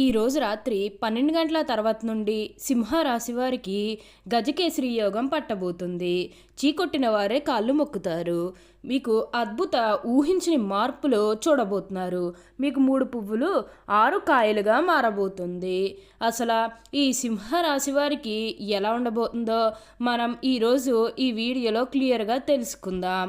ఈ రోజు రాత్రి పన్నెండు గంటల తర్వాత నుండి సింహరాశి వారికి గజకేసరి యోగం పట్టబోతుంది. చీకొట్టిన వారే కాళ్ళు మొక్కుతారు. మీకు అద్భుత ఊహించని మార్పులు చూడబోతున్నారు. మీకు మూడు పువ్వులు ఆరు కాయలుగా మారబోతుంది. అసలు ఈ సింహరాశి వారికి ఎలా ఉండబోతుందో మనం ఈరోజు ఈ వీడియోలో క్లియర్గా తెలుసుకుందాం.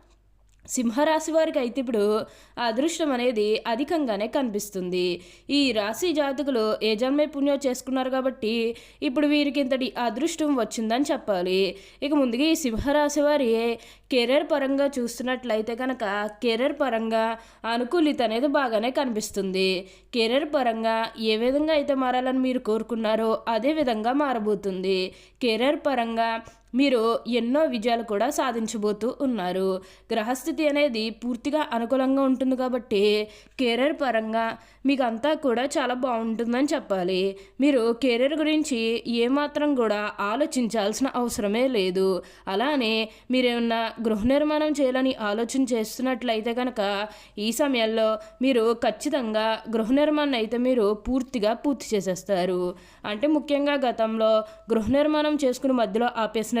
సింహరాశి వారికి అయితే ఇప్పుడు అదృష్టం అనేది అధికంగానే కనిపిస్తుంది. ఈ రాశి జాతకులు ఏ జన్మే పుణ్యం చేసుకున్నారు కాబట్టి ఇప్పుడు వీరికి ఇంతటి అదృష్టం వచ్చిందని చెప్పాలి. ఇక ముందుగా ఈ సింహరాశి వారి కెరీర్ పరంగా చూస్తున్నట్లయితే కనుక కెరీర్ పరంగా అనుకూలిత అనేది బాగానే కనిపిస్తుంది. కెరీర్ పరంగా ఏ విధంగా అయితే మారాలని మీరు కోరుకున్నారో అదే విధంగా మారబోతుంది. కెరీర్ పరంగా మీరు ఎన్నో విజయాలు కూడా సాధించబోతూ ఉన్నారు. గ్రహస్థితి అనేది పూర్తిగా అనుకూలంగా ఉంటుంది కాబట్టి కెరీర్ పరంగా మీకు అంతా కూడా చాలా బాగుంటుందని చెప్పాలి. మీరు కెరీర్ గురించి ఏమాత్రం కూడా ఆలోచించాల్సిన అవసరమే లేదు. అలానే మీరేమన్నా గృహ నిర్మాణం చేయాలని ఆలోచన చేస్తున్నట్లయితే కనుక ఈ సమయంలో మీరు ఖచ్చితంగా గృహ నిర్మాణం అయితే మీరు పూర్తిగా పూర్తి చేసేస్తారు. అంటే ముఖ్యంగా గతంలో గృహ నిర్మాణం చేసుకుని మధ్యలో ఆపేసిన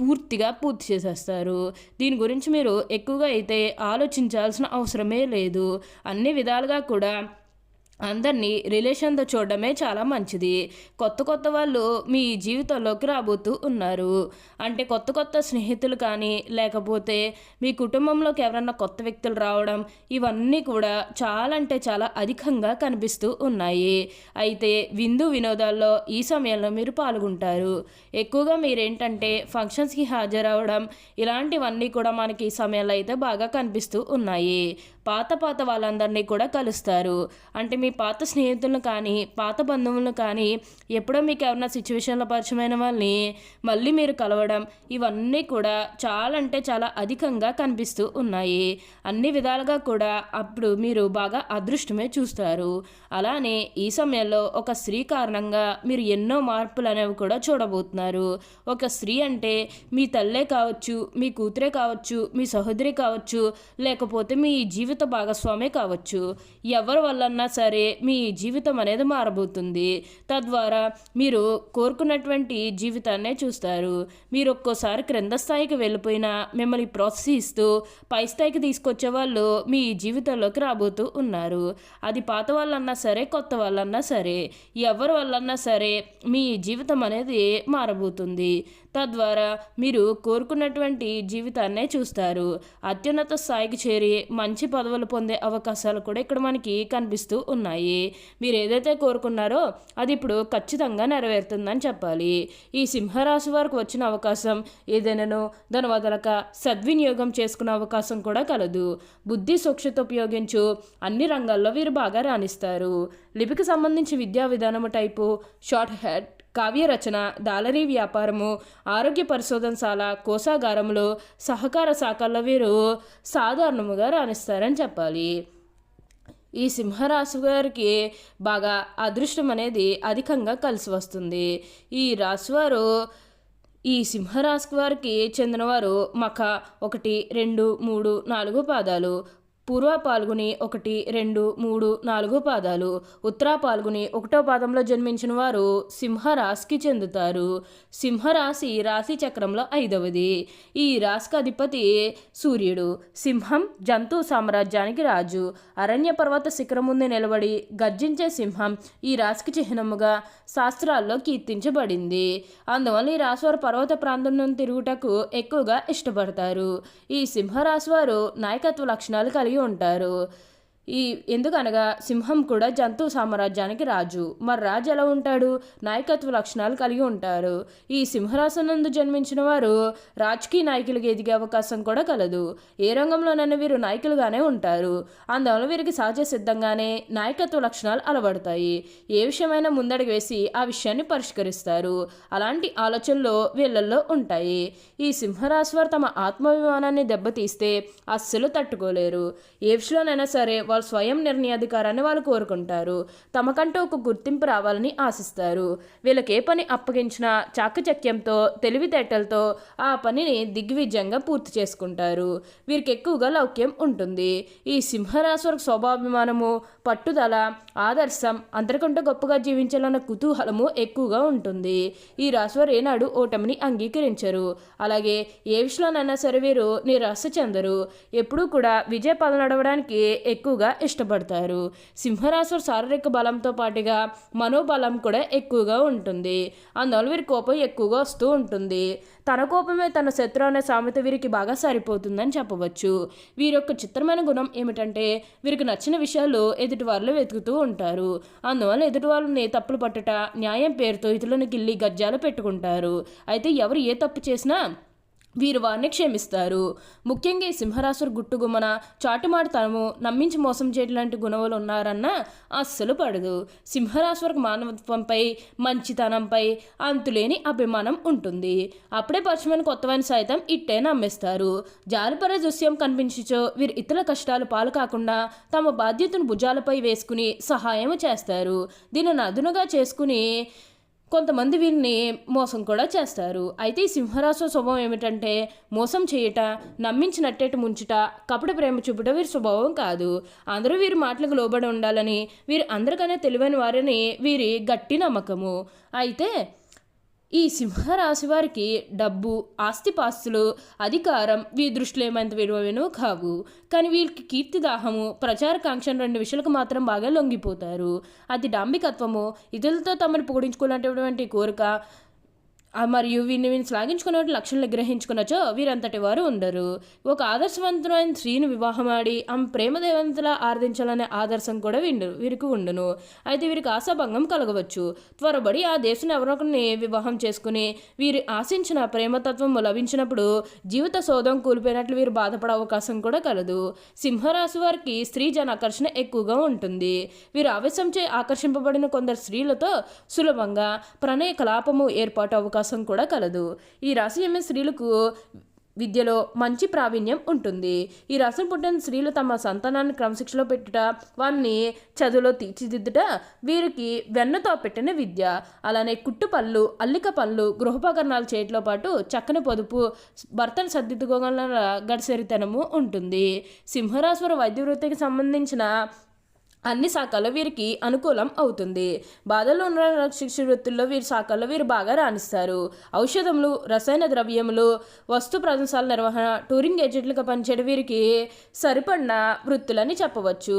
పూర్తిగా పూర్తి చేసేస్తారు. దీని గురించి మీరు ఎక్కువగా అయితే ఆలోచించాల్సిన అవసరమే లేదు. అన్ని విధాలుగా కూడా అందరినీ రిలేషన్తో చూడడమే చాలా మంచిది. కొత్త కొత్త వాళ్ళు మీ జీవితంలోకి రాబోతూ ఉన్నారు. అంటే కొత్త కొత్త స్నేహితులు కానీ లేకపోతే మీ కుటుంబంలోకి ఎవరన్నా కొత్త వ్యక్తులు రావడం ఇవన్నీ కూడా చాలా అంటే చాలా అధికంగా కనిపిస్తూ ఉన్నాయి. అయితే విందు వినోదాల్లో ఈ సమయంలో మీరు పాల్గొంటారు. ఎక్కువగా మీరేంటంటే ఫంక్షన్స్కి హాజరవడం ఇలాంటివన్నీ కూడా మనకి ఈ సమయంలో అయితే బాగా కనిపిస్తూ ఉన్నాయి. పాత పాత వాళ్ళందరినీ కూడా కలుస్తారు. అంటే మీ పాత స్నేహితులను కానీ పాత బంధువులను కానీ ఎప్పుడో మీకు ఎవరైనా సిచ్యువేషన్లో పరిచయమైన వాళ్ళని మళ్ళీ మీరు కలవడం ఇవన్నీ కూడా చాలా అంటే చాలా అధికంగా కనిపిస్తూ ఉన్నాయి. అన్ని విధాలుగా కూడా అప్పుడు మీరు బాగా అదృష్టమే చూస్తారు. అలానే ఈ సమయంలో ఒక స్త్రీ కారణంగా మీరు ఎన్నో మార్పులు అనేవి కూడా చూడబోతున్నారు. ఒక స్త్రీ అంటే మీ తల్లే కావచ్చు మీ కూతురే కావచ్చు మీ సహోదరి కావచ్చు లేకపోతే మీ జీవిత భాగస్వామే కావచ్చు. ఎవరి వల్లన్నా సరే మీ జీవితం అనేది మారబోతుంది. తద్వారా మీరు కోరుకున్నటువంటి జీవితాన్నే చూస్తారు. మీరు ఒక్కోసారి క్రింద స్థాయికి వెళ్ళిపోయినా మిమ్మల్ని ప్రోత్సహిస్తూ పై స్థాయికి తీసుకొచ్చే వాళ్ళు మీ జీవితంలోకి రాబోతూ ఉన్నారు. అది పాత వాళ్ళన్నా సరే కొత్త వాళ్ళన్నా సరే ఎవరి వల్లన్నా సరే మీ జీవితం అనేది మారబోతుంది. తద్వారా మీరు కోరుకున్నటువంటి జీవితాన్నే చూస్తారు. అత్యున్నత స్థాయికి చేరి మంచి పదవులు పొందే అవకాశాలు కూడా ఇక్కడ మనకి కనిపిస్తూ ఉన్నాయి. మీరు ఏదైతే కోరుకున్నారో అది ఇప్పుడు ఖచ్చితంగా నెరవేరుతుందని చెప్పాలి. ఈ సింహరాశి వారికి వచ్చిన అవకాశం ఏదైనాను దాని వదలక సద్వినియోగం చేసుకునే అవకాశం కూడా కలదు. బుద్ధి సూక్ష్మత ఉపయోగించు అన్ని రంగాల్లో వీరు బాగా రాణిస్తారు. లిపికి సంబంధించి విద్యా విధానము టైపు షార్ట్ హెడ్ కావ్య రచన దాలరీ వ్యాపారము ఆరోగ్య పరిశోధనశాల కోశాగారంలో సహకార శాఖల్లో వీరు సాధారణముగా రాణిస్తారని చెప్పాలి. ఈ సింహరాశి గారికి బాగా అదృష్టం అనేది అధికంగా కలిసి వస్తుంది. ఈ రాశివారు ఈ సింహరాశి వారికి చెందినవారు మఖ ఒకటి రెండు మూడు నాలుగు పాదాలు. పూర్వ పాల్గొని ఒకటి రెండు మూడు నాలుగు పాదాలు. ఉత్తర పాల్గొని ఒకటో పాదంలో జన్మించిన వారు సింహరాశికి చెందుతారు. సింహరాశి రాశి చక్రంలో ఐదవది. ఈ రాశికి అధిపతి సూర్యుడు. సింహం జంతు సామ్రాజ్యానికి రాజు. అరణ్య పర్వత శిఖరం ముందు నిలబడి గర్జించే సింహం ఈ రాశికి చిహ్నముగా శాస్త్రాల్లో కీర్తించబడింది. అందువల్ల ఈ రాశివారు పర్వత ప్రాంతం నుండి తిరుగుటకు ఎక్కువగా ఇష్టపడతారు. ఈ సింహరాశి వారు నాయకత్వ లక్షణాలు కలిగి ఉంటారు. ఈ ఎందుకనగా సింహం కూడా జంతు సామ్రాజ్యానికి రాజు. మరి రాజు ఎలా ఉంటాడు? నాయకత్వ లక్షణాలు కలిగి ఉంటారు. ఈ సింహరాశనందు జన్మించిన వారు రాజకీయ నాయకులుగా ఎదిగే అవకాశం కూడా కలదు. ఏ రంగంలోనైనా వీరు నాయకులుగానే ఉంటారు. అందువల్ల వీరికి సహజ సిద్ధంగానే నాయకత్వ లక్షణాలు అలవడతాయి. ఏ విషయమైనా ముందడుగు వేసి ఆ విషయాన్ని పరిష్కరిస్తారు. అలాంటి ఆలోచనలు వీళ్ళల్లో ఉంటాయి. ఈ సింహరాశి వారు తమ ఆత్మాభిమానాన్ని దెబ్బతీస్తే అస్సలు తట్టుకోలేరు. ఏ విషయంలోనైనా సరే వాళ్ళు స్వయం నిర్ణయాధికారాన్ని వాళ్ళు కోరుకుంటారు. తమకంటూ ఒక గుర్తింపు రావాలని ఆశిస్తారు. వీళ్ళకి ఏ పని అప్పగించినా చాకచక్యంతో తెలివితేటలతో ఆ పనిని దిగ్విజయంగా పూర్తి చేసుకుంటారు. వీరికి ఎక్కువగా లౌక్యం ఉంటుంది. ఈ సింహరాశి స్వభాభిమానము పట్టుదల ఆదర్శం అందరికంటే గొప్పగా జీవించాలన్న కుతూహలము ఎక్కువగా ఉంటుంది. ఈ రాశివారు ఏనాడు ఓటమిని అంగీకరించరు. అలాగే ఏ విషయంలోనైనా సరే వీరు నిరాశ చెందరు. ఎప్పుడూ కూడా విజయ పాలన నడవడానికి ఎక్కువగా ఇష్టపడతారు. సింహరాశి శారీరక బలంతో పాటుగా మనోబలం కూడా ఎక్కువగా ఉంటుంది. అందువల్ల వీరి కోపం ఎక్కువగా వస్తూ ఉంటుంది. తన కోపమే తన శత్రు అనే సామెత వీరికి బాగా సరిపోతుందని చెప్పవచ్చు. వీరి యొక్క చిత్రమైన గుణం ఏమిటంటే వీరికి నచ్చిన విషయాలు ఎదుటి వాళ్ళు వెతుకుతూ ఉంటారు. అందువల్ల ఎదుటి వాళ్ళని తప్పులు పట్టుట న్యాయం పేరుతో ఇతరులను గిల్లి గజ్జాలు పెట్టుకుంటారు. అయితే ఎవరు ఏ తప్పు చేసినా వీరు వారిని క్షమిస్తారు. ముఖ్యంగా ఈ సింహరాశుడు గుట్టుగుమ్మన చాటుమాటుతనము నమ్మించి మోసం చేయడం లాంటి గుణములు ఉన్నారన్న అస్సలు పడదు. సింహరాశులకు మానవత్వంపై మంచితనంపై అంతులేని అభిమానం ఉంటుంది. అప్పుడే పరిచయమైన కొత్తవైన సైతం ఇట్టే నమ్మేస్తారు. జాలిపరే దృశ్యం కనిపించచో వీరు ఇతర కష్టాలు పాలు కాకుండా తమ బాధ్యతను భుజాలపై వేసుకుని సహాయం చేస్తారు. దీనిని అదునుగా చేసుకుని కొంతమంది వీరిని మోసం కూడా చేస్తారు. అయితే ఈ సింహరాశి స్వభావం ఏమిటంటే మోసం చేయట నమ్మించినట్టేటు ముంచుట కపట ప్రేమ చూపుట వీరి స్వభావం కాదు. అందరూ వీరి మాటలకు లోబడి ఉండాలని వీరు అందరికనే తెలివైన వారని వీరి గట్టి నమ్మకము. అయితే ఈ సింహరాశి వారికి డబ్బు ఆస్తిపాస్తులు అధికారం వీ దృష్టిలో ఏమైంత విలువైనవి కావు. కానీ వీరికి కీర్తిదాహము ప్రచారకాంక్షను రెండు విషయాలకు మాత్రం బాగా లొంగిపోతారు. అది డాంబికత్వము ఇతరులతో తమను పొగిడించుకున్నటువంటి కోరిక మరియు వీరిని వీరిని శ్లాఘించుకున్నట్టు లక్షణాలు గ్రహించుకున్నచో వీరంతటి వారు ఉండరు. ఒక ఆదర్శవంతులైన స్త్రీని వివాహమాడి ఆమె ప్రేమదేవంతలా ఆరాధించాలనే ఆదర్శం కూడా విండు వీరికి ఉండును. అయితే వీరికి ఆశాభంగం కలగవచ్చు. త్వరబడి ఆ దేశం ఎవరొకరిని వివాహం చేసుకుని వీరు ఆశించిన ప్రేమతత్వం లభించినప్పుడు జీవిత సోదం కూలిపోయినట్లు వీరు బాధపడే అవకాశం కూడా కలదు. సింహరాశి వారికి స్త్రీ జన ఆకర్షణ ఎక్కువగా ఉంటుంది. వీరు ఆవేశంచే ఆకర్షింపబడిన కొందరు స్త్రీలతో సులభంగా ప్రణయ కలాపము ఏర్పాటు అవకాశం అవకాశం కూడా కలదు. ఈ రాశి చెందిన స్త్రీలకు విద్యలో మంచి ప్రావీణ్యం ఉంటుంది. ఈ రాశిని పుట్టిన స్త్రీలు తమ సంతానాన్ని క్రమశిక్షలో పెట్టుట వారిని చదువులో తీర్చిదిద్దుట వీరికి వెన్నతో పెట్టిన విద్య. అలానే కుట్టు పళ్ళు అల్లిక పళ్ళు గృహోపకరణాలు చేయటంతో పాటు చక్కని పొదుపు భర్తను సర్దిద్దుకోగల గడిసరితనము ఉంటుంది. సింహరాశ్వర వైద్య వృత్తికి సంబంధించిన అన్ని శాఖల్లో వీరికి అనుకూలం అవుతుంది. బాధల్లో ఉన్న శిక్ష వృత్తుల్లో వీరి శాఖల్లో వీరు బాగా రాణిస్తారు. ఔషధములు రసాయన ద్రవ్యములు వస్తు ప్రదర్శనల నిర్వహణ టూరింగ్ ఏజెంట్లుగా పనిచేయడం వీరికి సరిపడిన వృత్తులని చెప్పవచ్చు.